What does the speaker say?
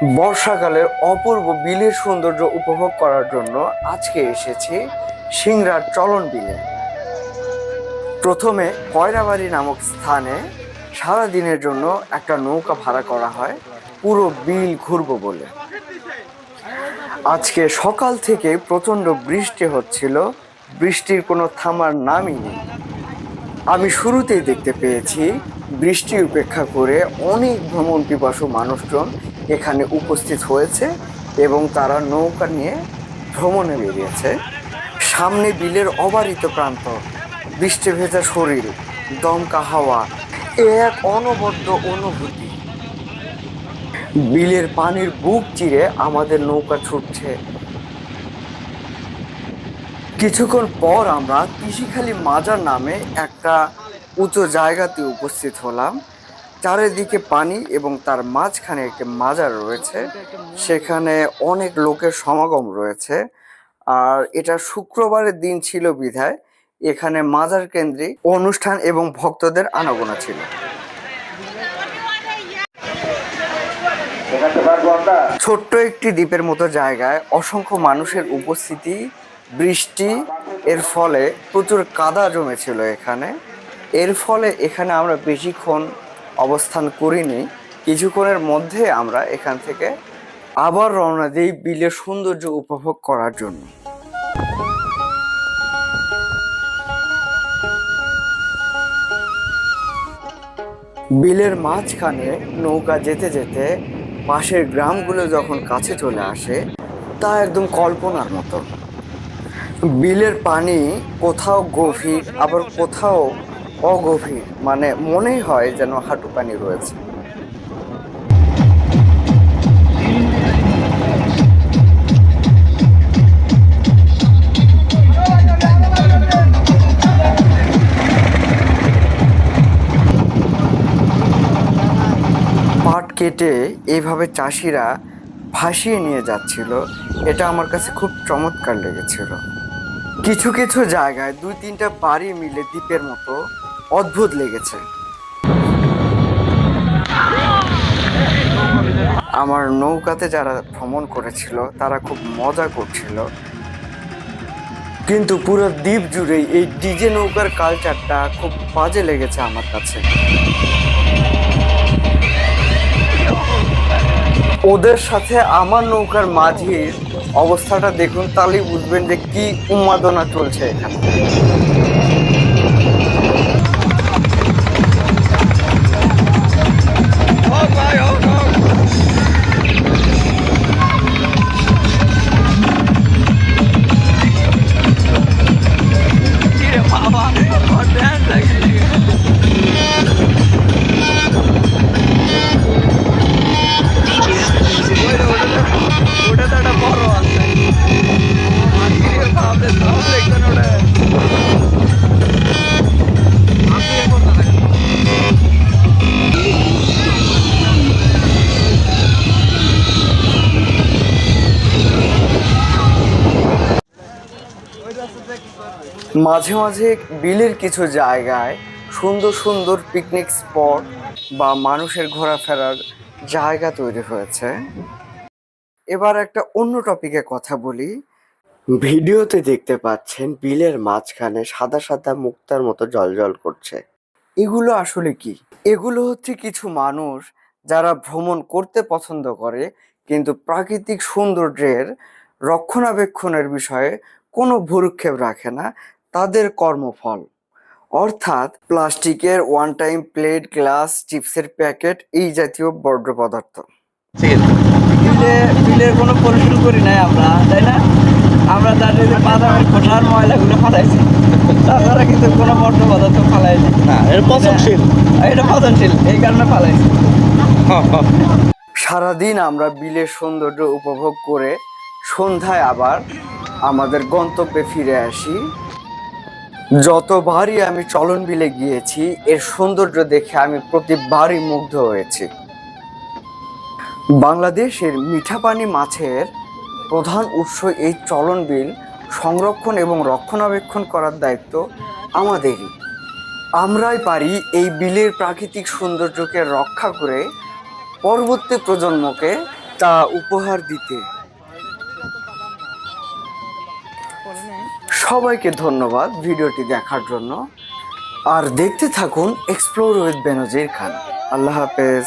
বর্ষাকালের অপূর্ব বিলের সৌন্দর্য উপভোগ করার জন্য আজকে এসেছি সিংড়ার চলন বিলে। প্রথমে কয়রাবাড়ি নামক স্থানে সারা দিনের জন্য একটা নৌকা ভাড়া করা হয়, পুরো বিল ঘুরবো বলে। আজকে সকাল থেকে প্রচণ্ড বৃষ্টি হচ্ছিল, বৃষ্টির কোনো থামার নামই নেই। আমি শুরুতেই দেখতে পেয়েছি, বৃষ্টি উপেক্ষা করে অনেক ভ্রমণ পিপাসু মানুষজন এখানে উপস্থিত হয়েছে এবং তারা নৌকা নিয়ে ভ্রমণে বেরিয়েছে। সামনে বিলের অবারিত প্রান্ত, বৃষ্টি ভেজা শরীর, দমকা হাওয়া, এ এক অনবদ্য অনুভূতি। বিলের পানির বুক চিরে আমাদের নৌকা ছুটছে। কিছুক্ষণ পর আমরা তিসিখালি মাজার নামে একটা উঁচু জায়গাতে উপস্থিত হলাম। চারিদিকে পানি এবং তার মাঝখানে একটি মাজার রয়েছে। সেখানে অনেক লোকের সমাগম রয়েছে। আর এটা শুক্রবারের দিন ছিল বিধায়। এখানে মাজার কেন্দ্রিক অনুষ্ঠান এবং ভক্তদের আনাগোনা ছিল। ছোট্ট একটি দ্বীপের মতো জায়গায় অসংখ্য মানুষের উপস্থিতি, বৃষ্টি, এর ফলে প্রচুর কাদা জমেছিল এখানে। এর ফলে এখানে আমরা বেশিক্ষণ অবস্থান করিনি। কিছুক্ষণের মধ্যে আমরা এখান থেকে আবার রওনা দিই বিলের সৌন্দর্য উপভোগ করার জন্য। বিলের মাঝখানে নৌকা যেতে যেতে পাশের গ্রামগুলো যখন কাছে চলে আসে, তা একদম কল্পনার মতো। বিলের পানি কোথাও গভীর, আবার কোথাও অগভীর মানে মনেই হয় যেন হাঁটু পানি রয়েছে। পাট কেটে এইভাবে চাষিরা ভাসিয়ে নিয়ে যাচ্ছিল, এটা আমার কাছে খুব চমৎকার লেগেছিল। কিছু কিছু জায়গায় দুই তিনটা বাড়ি মিলে দ্বীপের মতো অদ্ভুত লেগেছে। আমার নৌকাতে যারা ভ্রমণ করেছিল, তারা খুব মজা করছিল। কিন্তু পুরো দ্বীপ জুড়েই এই ডিজে নৌকার কালচারটা খুব বাজে লেগেছে আমার কাছে। ওদের সাথে আমার নৌকার মাঝির অবস্থাটা দেখুন, তাহলেই বুঝবেন যে কি উন্মাদনা চলছে এখানে। মাঝে মাঝে বিলের কিছু জায়গায় সুন্দর সুন্দর পিকনিক স্পট বা মানুষের ঘোরাফেরার জায়গা তৈরি হয়েছে। এবার একটা অন্য টপিকে কথা বলি। ভিডিওতে দেখতে পাচ্ছেন বিলের মাঝখানে সাদা সাদা মুক্তার মতো জলজল করছে। এগুলো আসলে কি? এগুলো হচ্ছে কিছু মানুষ যারা ভ্রমণ করতে পছন্দ করে, কিন্তু প্রাকৃতিক সৌন্দর্যের রক্ষণাবেক্ষণের বিষয়ে কোনো ভুরুক্ষেপ রাখে না। তাদের কর্মফল। অর্থাৎ প্লাস্টিকের ওয়ান টাইম প্লেট গ্লাস চিপসের প্যাকেট এই জাতীয় বর্জ্য পদার্থ। বিলে বিলের কোনো পরিশোধ করি নাই আমরা তাই না? আমরা তার যে বাদামের খোসার ময়লাগুলো ফালাইছি তাছাড়া কিন্তু কোনো বর্জ্য পদার্থ ফালাইনি না এর পচনশীল। এটা পচনশীল এই কারণে ফালাইছি। সারাদিন আমরা বিলের সৌন্দর্য উপভোগ করে সন্ধ্যায় আবার আমাদের গন্তব্যে ফিরে আসি। যতবারই আমি চলন বিলে গিয়েছি, এর সৌন্দর্য দেখে আমি প্রতিবারই মুগ্ধ হয়েছি। বাংলাদেশের মিঠাপানি মাছের প্রধান উৎস এই চলন বিল সংরক্ষণ এবং রক্ষণাবেক্ষণ করার দায়িত্ব আমাদেরই। আমরাই পারি এই বিলের প্রাকৃতিক সৌন্দর্যকে রক্ষা করে পরবর্তী প্রজন্মকে তা উপহার দিতে। সবাইকে ধন্যবাদ ভিডিওটি দেখার জন্য। আর দেখতে থাকুন এক্সপ্লোর উইথ বেনজির খান আল্লাহ হাফেজ।